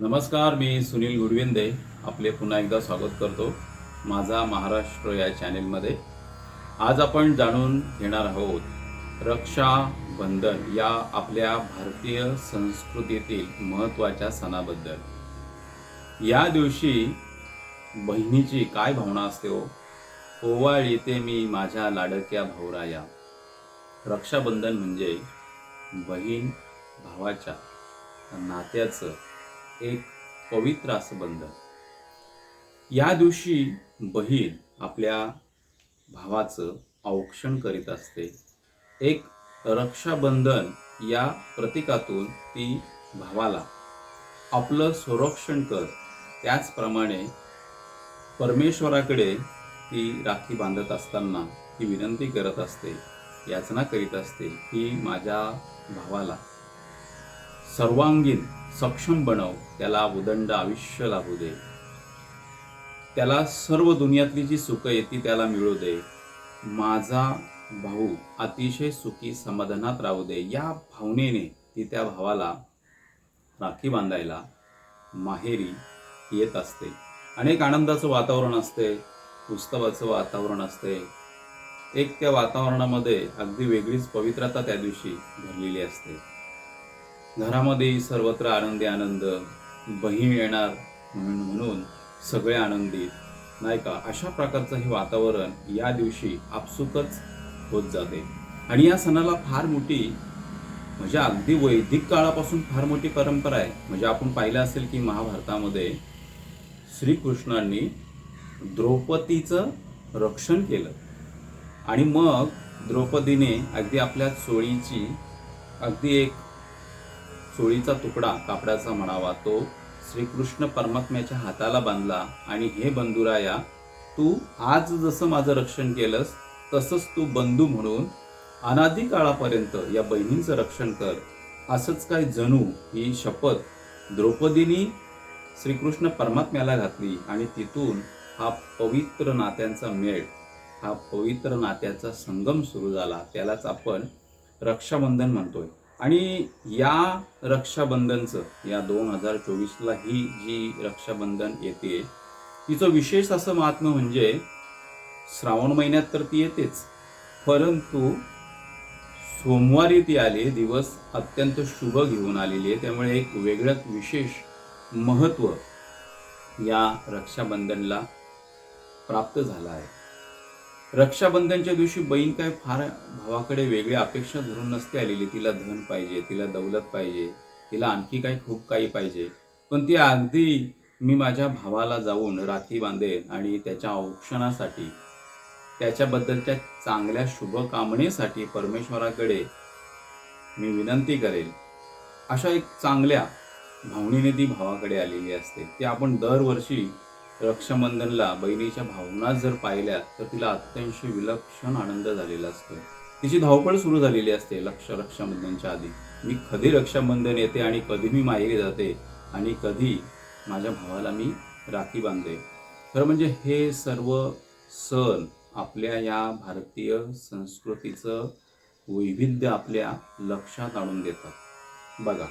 नमस्कार मी सुनील गुरविंदे. आपले पुन्हा एकदा स्वागत करतो माझा महाराष्ट्र या चॅनेलमध्ये. आज आपण जाणून घेणार आहोत रक्षाबंधन या आपल्या भारतीय संस्कृतीतील महत्त्वाच्या सणाबद्दल. या दिवशी बहिणीची काय भावना असते हो? ओवाळ येते मी माझ्या लाडक्या भाऊराया. रक्षाबंधन म्हणजे बहीण भावाच्या नात्याचं एक पवित्र असं बंधन. या दिवशी बहीण आपल्या भावाचं औक्षण करीत असते. एक रक्षाबंधन या प्रतीकातून ती भावाला आपलं संरक्षण कर. त्याचप्रमाणे परमेश्वराकडे ती राखी बांधत असताना ती विनंती करत असते याचना करीत असते की माझ्या भावाला सर्वांगीण सक्षम बनव त्याला उदंड आयुष्य लाभू दे. त्याला सर्व दुनियातली जी सुख येते त्याला मिळू दे. माझा भाऊ अतिशय सुखी समाधानात राहू दे. या भावनेने ती त्या भावाला राखी बांधायला माहेरी येत असते. अनेक आनंदाचं वातावरण असते उत्सवाचं वातावरण असते. एक त्या वातावरणामध्ये अगदी वेगळीच पवित्रता त्या दिवशी भरलेली असते. घरामध्ये सर्वत्र आनंदी आनंद बहीण येणार म्हणून म्हणून सगळे आनंदित नाही का? अशा प्रकारचं हे वातावरण या दिवशी आपसुकच होत जाते. आणि या सणाला फार मोठी म्हणजे अगदी वैदिक काळापासून फार मोठी परंपरा आहे. म्हणजे आपण पाहिलं असेल की महाभारतामध्ये श्रीकृष्णांनी द्रौपदीचं रक्षण केलं. आणि मग द्रौपदीने अगदी आपल्या चोळीची अगदी एक चोळीचा तुकडा कापडाचा म्हणावा तो श्रीकृष्ण परमात्म्याच्या हाताला बांधला आणि हे बंधुराया तू आज जसं माझं रक्षण केलंस तसंच तू बंधू म्हणून अनादी काळापर्यंत या बहिणींचं रक्षण कर. असंच काय जणू ही शपथ द्रौपदीनी श्रीकृष्ण परमात्म्याला घातली आणि तिथून हा पवित्र नात्यांचा मेळ हा पवित्र नात्याचा संगम सुरू झाला. त्यालाच आपण रक्षाबंधन म्हणतोय. आणि या रक्षाबंधनचं या दोन हजार चोवीसला ही जी रक्षाबंधन येते तिचं विशेष असं महात्म्य म्हणजे श्रावण महिन्यात तर ती येतेच परंतु सोमवारी ती आली दिवस अत्यंत शुभ घेऊन आलेली आहे त्यामुळे एक वेगळंच विशेष महत्त्व या रक्षाबंधनला प्राप्त झालं आहे. रक्षाबंधनच्या दिवशी बहीण काय फार भावाकडे वेगळी अपेक्षा धरून नसते आलेली. तिला धन पाहिजे तिला दौलत पाहिजे तिला आणखी काही खूप काही पाहिजे. पण ती अगदी मी माझ्या भावाला जाऊन राखी बांधेन आणि त्याच्या औक्षणासाठी त्याच्याबद्दलच्या चांगल्या शुभकामनेसाठी परमेश्वराकडे मी विनंती करेल. अशा एक चांगल्या भावनेने ती भावाकडे आलेली असते. ती आपण दरवर्षी रक्षाबंधनला बहिणीच्या भावना जर पाहिल्या तर तिला अत्यंत विलक्षण आनंद झालेला असतो. तिची धावपळ सुरू झालेली असते लक्ष रक्षाबंधनच्या आधी. मी कधी रक्षाबंधन येते आणि कधी मी माहेरी जाते आणि कधी माझ्या भावाला मी राखी बांधते? खरं म्हणजे हे सर्व सण आपल्या या भारतीय संस्कृतीचं वैविध्य आपल्या लक्षात आणून देतात. बघा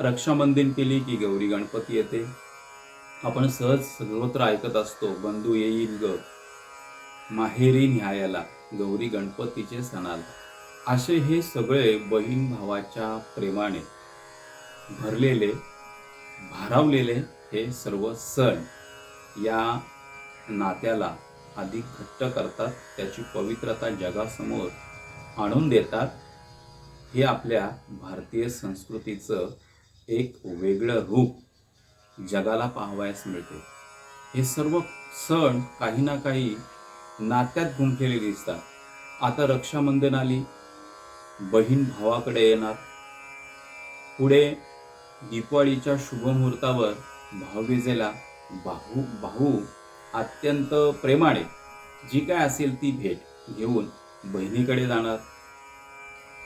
रक्षाबंधन केली की गौरी गणपती येते आपण सहज सर्वत्र ऐकत असतो बंधू येईल ग. माहेरी न्यायाला गौरी गणपतीचे सणाला. असे हे सगळे बहीण भावाच्या प्रेमाने भरलेले भारावलेले हे सर्व सण या नात्याला अधिक घट्ट करतात त्याची पवित्रता जगासमोर आणून देतात. हे आपल्या भारतीय संस्कृतीचं एक वेगळं रूप जगाला पाहावयास मिळते. हे सर्व सण काही ना काही नात्यात गुंफलेले दिसतात. आता रक्षाबंधन आली. बहीण भावाकडे येणार. पुढे दिवाळीच्या शुभमुहूर्तावर भाऊबीजेला भाऊ भाऊ अत्यंत प्रेमाने जी काय असेल ती भेट घेऊन बहिणीकडे जाणार.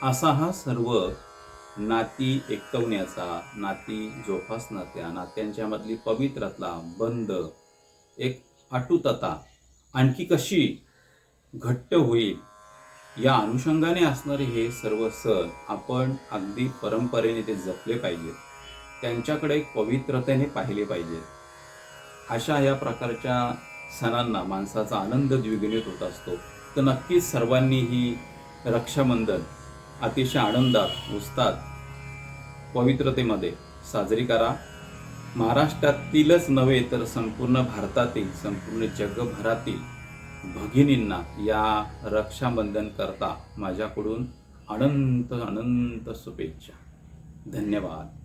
असा हा सर्व नाती एकवण्याचा नाती जोपासण्याचा नात्यांच्यामधली पवित्रता बंद एक अटूतता आणखी कशी घट्ट होईल? या अनुषंगाने असणारे हे सर्व सण आपण अगदी परंपरेने ते जपले पाहिजेत. त्यांच्याकडे एक पवित्रतेने पाहिले पाहिजेत. अशा या प्रकारच्या सणांना माणसाचा आनंद द्विगुणित होत असतो. तर नक्कीच सर्वांनी ही रक्षाबंधन अतिशय आनंदात उत्साहात पवित्रतेमध्ये साजरी करा. महाराष्ट्रातीलच नव्हे तर संपूर्ण भारतातील संपूर्ण जगभरातील भगिनींना या रक्षाबंधन करता माझ्याकडून अनंत अनंत शुभेच्छा. धन्यवाद.